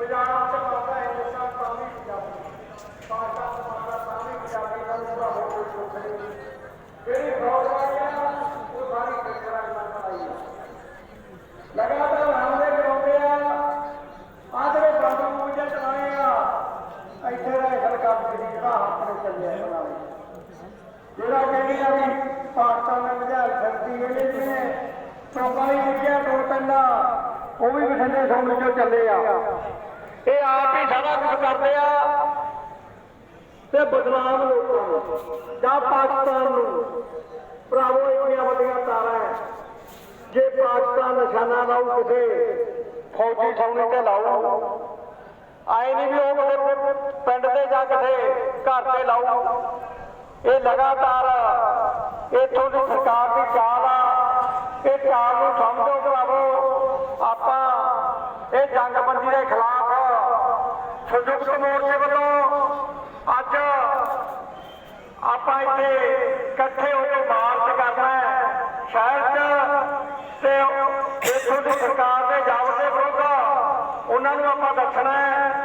ਪੰਜਾਬ ਚ ਮਾਤਾ ਹਿੰਦੁਸਤਾਨ ਤਾਂ ਵੀ ਪੰਜਾਬੀ ਭਾਸ਼ਾ ਸਮਾਜਾ ਤਾਂ ਵੀ ਪੰਜਾਬੀ ਦਾ ਪੂਰਾ ਹੋ ਕੋਈ ਸੁੱਖ ਨਹੀਂ ਜਿਹੜੀ ਫੌਜਵਾਰੀ ਆ ਉਹ ਸਾਰੀ ਕਲਚਰਾਂ ਦੀ ਬਣਾਈ ਆ ਲਗਾਤਾਰ ਹਮਲੇ ਕਰਾਉਂਦੇ ਆ ਆ ਜਿਹੜੇ ਬੰਦ ਮੂਜੇ ਚਲਾਏ ਆ ਇੱਥੇ ਦਾ ਸਰਕਾਰ ਦੀ ਜਿਹੜਾ ਆਪਣੇ ਚੱਲਿਆ ਬਣਾਵੇ ਜਿਹੜਾ ਕਹਿੰਦੀ ਆ ਵੀ ਪਾਕਿਸਤਾਨ ਨੇ ਮਝਾਲ ਫਿਰਦੀ ਇਹਨੇ ਜਿਹਨੇ ਚੌਪਾਈ ਲਿਖਿਆ ਦੋ ਤਿੰਨ ਉਹ ਵੀ ਬਠਿੰਡੇ ਸੌਣ ਚੋਂ ਚੱਲੇ ਆ। ਇਹ ਆਪ ਹੀ ਸਾਰਾ ਕੁਝ ਕਰਦੇ ਆ। ਤੇ ਬਦਨਾਮ ਲੋਕਾਂ ਨੂੰ ਜਾਂ ਪਾਕਿਸਤਾਨ ਨੂੰ। ਭਰਾਵੋ, ਇੰਨੀਆਂ ਵੱਡੀਆਂ ਤਾਰਾਂ ਹੈ ਜੇ ਪਾਕਿਸਤਾਨ ਨਿਸ਼ਾਨਾ ਲਾਉ ਕਿਸੇ ਫੌਜੀ ਛਾਉਣੀ ਤੇ ਲਾਉ ਆਏ ਨਹੀਂ ਵੀ ਉਹ ਕਿਸੇ ਪਿੰਡ ਤੇ ਜਾ ਕੇ ਘਰ ਤੇ ਲਾਓ ਇਹ ਲਗਾਤਾਰ ਇਥੋਂ ਦੀ ਸਰਕਾਰ ਦੀ ਚਾਲ ਆ। ਇਹ ਚਾਲ ਨੂੰ ਸਮਝੋ ਭਰਾਵੋ। ਆਪਾਂ ਇਹ ਜੰਗਬੰਦੀ ਦੇ ਖਿਲਾਫ ਸੰਯੁਕਤ ਮੋਰਚੇ ਵੱਲੋਂ ਅੱਜ ਆਪਾਂ ਇੱਥੇ ਇਕੱਠੇ ਹੋ ਕੇ ਮਾਰਚ ਕਰਨਾ ਹੈ। ਸ਼ਹਿਰ 'ਚ ਤੇ ਇਥੋਂ ਦੀ ਸਰਕਾਰ ਦੇ ਜਾਬ ਦੇ ਵਿਰੁੱਧ ਉਹਨਾਂ ਨੂੰ ਆਪਾਂ ਦੱਸਣਾ ਹੈ।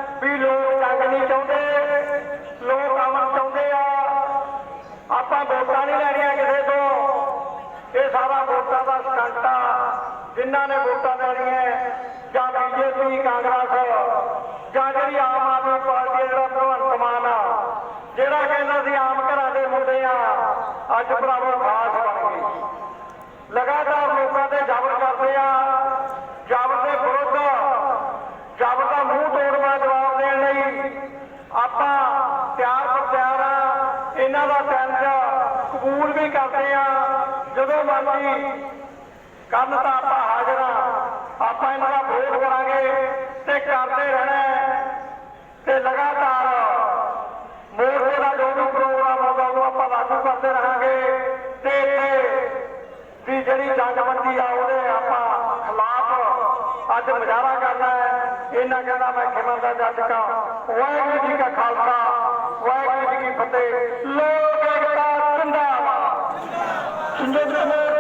ਜਿਨ੍ਹਾਂ ਨੇ ਵੋਟਾਂ ਲੈਣੀਆਂ ਜਾਂ ਬੀਜੇਪੀ, ਕਾਂਗਰਸ, ਜਾਂ ਜਿਹੜੀ ਆਮ ਆਦਮੀ ਪਾਰਟੀ ਜਿਹੜਾ ਭਗਵੰਤ ਮਾਨ ਆ, ਜਿਹੜਾ ਕਹਿੰਦਾ ਸੀ ਆਮ ਘਰਾਂ ਦੇ ਮੁੰਡੇ ਆ, ਅੱਜ ਭਰਾਵੋ ਖਾਸ ਬਣ ਗਏ ਲਗਾਤਾਰ ਲੋਕਾਂ ਤੇ ਜ਼ਬਰ ਕਰਦੇ ਆ ਜ਼ਬਰ ਦੇ ਵਿਰੁੱਧ ਜ਼ਬਰ ਦਾ ਮੂੰਹ ਤੋੜਵਾ ਜਵਾਬ ਦੇਣ ਲਈ ਆਪਾਂ ਤਿਆਰ ਪਰ ਆ, ਇਹਨਾਂ ਦਾ ਚੈਲੰਜ ਕਬੂਲ ਵੀ ਕਰਦੇ ਆ, ਜਦੋਂ ਮਰਜ਼ੀ ਕਰਨ ਤਾਂ ਆਪਾਂ ਹਾਜ਼ਰ ਆ ਆਪਾਂ ਇਹਨਾਂ ਦਾ ਵਿਰੋਧ ਕਰਾਂਗੇ ਤੇ ਕਰਦੇ ਰਹਿਣਾ ਤੇ ਲਗਾਤਾਰ ਮੋਰਚੇ ਦਾ ਜੋ ਵੀ ਪ੍ਰੋਗਰਾਮ ਹੋਗਾ ਉਹ ਆਪਾਂ ਲਾਗੂ ਕਰਦੇ ਰਹਾਂਗੇ। ਤੇ ਵੀ ਜਿਹੜੀ ਜੰਗਬੰਦੀ ਆ, ਉਹਦੇ ਆਪਾਂ ਖਿਲਾਫ ਅੱਜ ਮੁਜ਼ਾਹਰਾ ਕਰਨਾ ਹੈ। ਇਹਨਾਂ ਕਹਿੰਦਾ ਮੈਂ ਖਿਮਰ ਦਾ ਜੱਜ ਵਾਹਿਗੁਰੂ ਜੀ ਕਾ ਖਾਲਸਾ, ਵਾਹਿਗੁਰੂ ਜੀ ਕੀ ਫਤਿਹ। ਲੋਕ ਏਕਤਾ ਜਿੰਦਾਬਾਦ। ਜਿੰਦਾਬਾਦ।